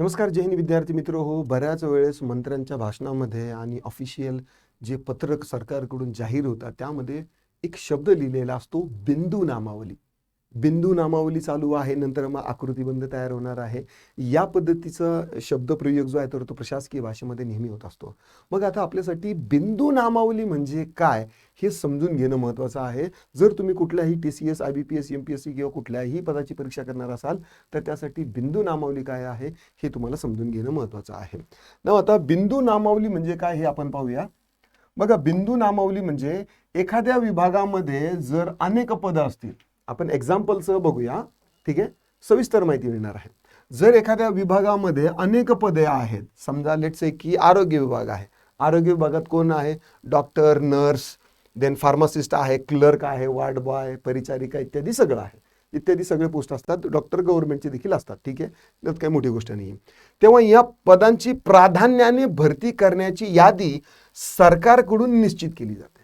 नमस्कार जय हिंद विद्यार्थी मित्र. हो बऱ्याच वेळेस मंत्र्यांच्या भाषणामध्ये आणि ऑफिशियल जे पत्रक सरकारकडून जाहीर होतात त्यामध्ये एक शब्द लिहिलेला असतो बिंदू नामावली बिंदू नामावली चालू आहे नंतर मग आकृतीबंध तयार होणार आहे. या पद्धतीचा शब्दप्रयोग जो आहे तर तो प्रशासकीय भाषेमध्ये नेहमी होत असतो. मग आता आपल्यासाठी बिंदू नामावली म्हणजे काय हे समजून घेणं महत्त्वाचं आहे. जर तुम्ही कुठल्याही T C S I B P S M P S C किंवा कुठल्याही पदाची परीक्षा करणार असाल तर त्यासाठी बिंदू नामावली काय आहे हे तुम्हाला समजून घेणं महत्त्वाचं आहे. ना आता बिंदू नामावली म्हणजे काय हे आपण पाहूया. बघा बिंदू नामावली म्हणजे एखाद्या विभागामध्ये जर अनेक पदं असतील आपण एक्झाम्पलसह बघूया. ठीक? आहे सविस्तर माहिती मिळणार आहे. जर एखाद्या विभागामध्ये अनेक पदे आहेत समजा लेट्स से की आरोग्य विभाग आहे. आरोग्य विभागात कोण आहे? डॉक्टर नर्स देन फार्मासिस्ट आहे क्लर्क आहे वार्ड बॉय परिचारिका इत्यादी सगळं आहे. इत्यादी सगळे पोस्ट असतात. डॉक्टर गव्हर्नमेंटचे देखील असतात. ठीक? आहे त्यात काही मोठी गोष्ट नाही तेव्हा या पदांची प्राधान्याने भरती करण्याची यादी सरकारकडून निश्चित केली जाते.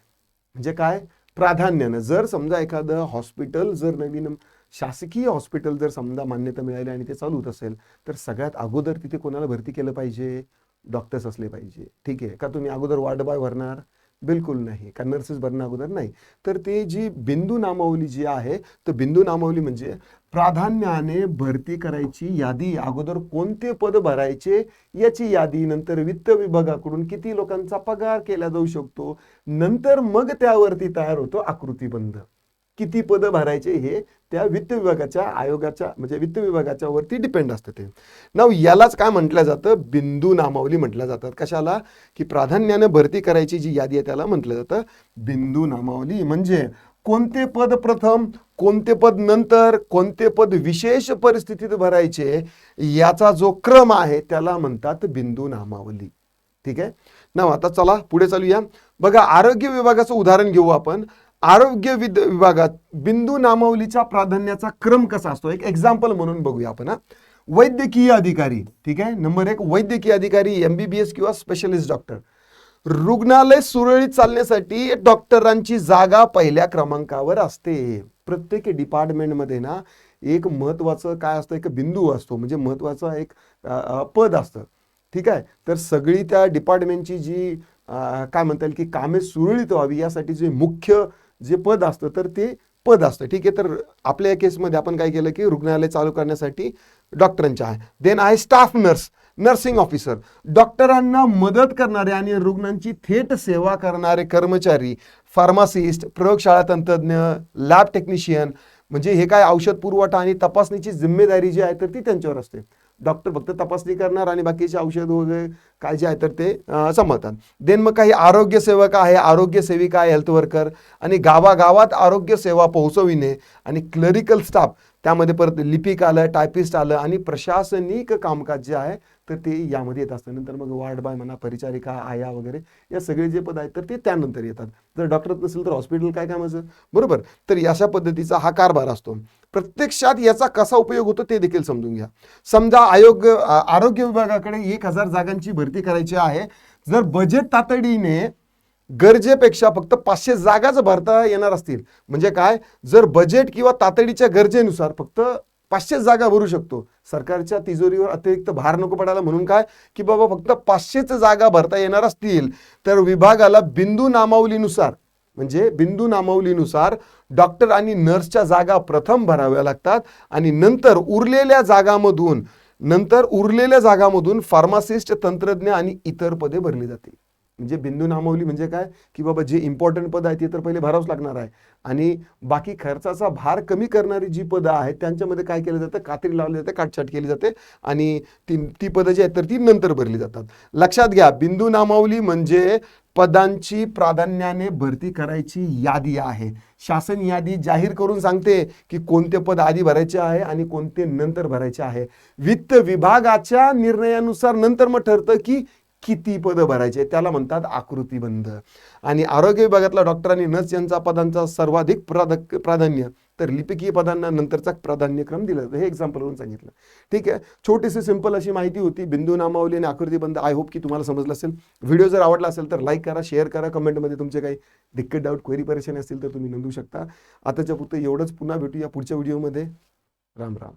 म्हणजे काय? प्राधान्यानं जर समजा एखादं हॉस्पिटल जर नवीन शासकीय हॉस्पिटल जर समजा मान्यता मिळाली आणि ते चालू होत असेल तर सगळ्यात अगोदर तिथे कोणाला भरती केलं पाहिजे? डॉक्टर्स असले पाहिजे. ठीक आहे? का तुम्ही अगोदर वार्ड बॉय भरणार? बिलकुल नाही कारण नर्सेस भरणं अगोदर नाही. तर ते जी बिंदू नामावली जी आहे तर बिंदू नामावली म्हणजे प्राधान्याने भरती करायची यादी अगोदर कोणते पद भरायचे याची यादी नंतर वित्त विभागाकडून किती लोकांचा पगार केला जाऊ शकतो नंतर मग त्यावरती तयार होतो आकृतीबंध. किती पदं भरायचे हे त्या वित्त विभागाच्या आयोगाच्या म्हणजे वित्त विभागाच्या वरती डिपेंड असतं ते. नाव यालाच काय म्हटलं जातं? बिंदू नामावली म्हटलं जातात. कशाला? की प्राधान्याने भरती करायची जी यादी आहे त्याला म्हटलं जातं. बिंदू नामावली म्हणजे कोणते पद प्रथम कोणते पद नंतर कोणते पद विशेष परिस्थितीत भरायचे याचा जो क्रम आहे त्याला म्हणतात बिंदू नामावली. ठीक आहे? ना आता चला पुढे चालूया. बघा आरोग्य विभागाचं उदाहरण घेऊ आपण. आरोग्य विद विभागात बिंदू नामावलीच्या प्राधान्याचा क्रम कसा असतो? एक एक्झाम्पल म्हणून बघूया आपण हा. वैद्यकीय अधिकारी ठीक आहे? नंबर एक वैद्यकीय अधिकारी एमबीबीएस किंवा स्पेशलिस्ट डॉक्टर रुग्णालय सुरळीत चालण्यासाठी डॉक्टरांची जागा पहिल्या क्रमांकावर असते. प्रत्येक डिपार्टमेंटमध्ये ना एक महत्वाचं काय असतं? एक बिंदू असतो. म्हणजे महत्वाचं एक पद असतं. ठीक आहे? तर सगळी त्या डिपार्टमेंटची जी काय म्हणता येईल की कामे सुरळीत व्हावी यासाठी जे मुख्य जे पद असतं तर ते पद असतं. ठीक आहे तर आपल्या या केसमध्ये आपण काय केलं की रुग्णालय चालू करण्यासाठी डॉक्टरांच्या आहे. देन आहे स्टाफ नर्स नर्सिंग ऑफिसर डॉक्टरांना मदत करणारे आणि रुग्णांची थेट सेवा करणारे कर्मचारी फार्मासिस्ट प्रयोगशाळा तंत्रज्ञ लॅब टेक्निशियन म्हणजे हे काय औषध पुरवठा आणि तपासणीची जिम्मेदारी जी आहे तर ती त्यांच्यावर असते. डॉक्टर फक्त तपासणी करणार आणि बाकीचे औषध वगैरे काय जे आहे तर ते अं, सांभाळतात देन मग काही आरोग्य सेवक आहे आरोग्य सेविका आहे हेल्थ वर्कर आणि गावागावात आरोग्य सेवा पोहोचविणे आणि क्लरिकल स्टाफ त्यामध्ये परत लिपिक आलं टायपिस्ट आलं आणि प्रशासनिक कामकाज जे आहे तर ते यामध्ये येत असतं. नंतर मग वार्ड बाय म्हणा परिचारिका आया वगैरे या सगळे जे पद आहेत तर ते त्यानंतर येतात. जर डॉक्टरच नसेल तर हॉस्पिटल काय कामाचं? बरोबर. तर अशा पद्धतीचा हा कारभार असतो. प्रत्यक्षात याचा कसा उपयोग होतो ते देखील समजून घ्या. समजा आयोग आरोग्य विभागाकडे एक हजार जागांची भरती करायची आहे. जर बजेट तातडीने गरजेपेक्षा फक्त पाचशे जागाच भरता येणार असतील. म्हणजे काय? जर बजेट किंवा तातडीच्या गरजेनुसार फक्त पाचशेच जागा भरू शकतो. सरकारच्या तिजोरीवर अतिरिक्त भार नको पडायला म्हणून काय? की बाबा फक्त पाचशेच जागा भरता येणार असतील तर विभागाला बिंदू नामावलीनुसार म्हणजे बिंदू नामावलीनुसार डॉक्टर आणि नर्सच्या जागा प्रथम भराव्या लागतात आणि नंतर उरलेल्या जागामधून नंतर उरलेल्या जागामधून फार्मासिस्ट तंत्रज्ञ आणि इतर पदे भरली जातील. म्हणजे बिंदू नामावली म्हणजे काय? की बाबा जे इम्पॉर्टंट पद आहे ते तर पहिले भरावंच लागणार आहे. आणि बाकी खर्चाचा भार कमी करणारी जी पदं आहेत त्यांच्यामध्ये काय केलं जातं? कात्री लावली जाते काटछाट केली जाते आणि ती ती पदं जी आहेत तर ती नंतर भरली जातात. लक्षात घ्या बिंदू नामावली म्हणजे पदांची प्राधान्याने भरती करायची यादी आहे. शासन यादी जाहीर करून सांगते की कोणते पद आधी भरायचे आहे आणि कोणते नंतर भरायचे आहे. वित्त विभागाच्या निर्णयानुसार नंतर मग ठरतं की किती पदं भरायचे त्याला म्हणतात आकृतीबंध. आणि आरोग्य विभागातला डॉक्टरांनी नर्स यांचा पदांचा सर्वाधिक प्राध प्राधान्य तर लिपिकीय पदांना नंतरचा प्राधान्यक्रम दिला जातो. हे एक्झाम्पलवरून सांगितलं. ठीक आहे? छोटीशी सिंपल अशी माहिती होती. बिंदू नामावली आणि आकृतीबंध. आय होप की तुम्हाला समजलं असेल. व्हिडिओ जर आवडला असेल तर लाईक करा शेअर करा. कमेंटमध्ये तुमचे काही दिक्कत डाऊट क्वेरी परेशानी असतील तर तुम्ही नोंदवू शकता. आताच्या पुरतं एवढंच. पुन्हा भेटूया पुढच्या व्हिडिओमध्ये राम राम.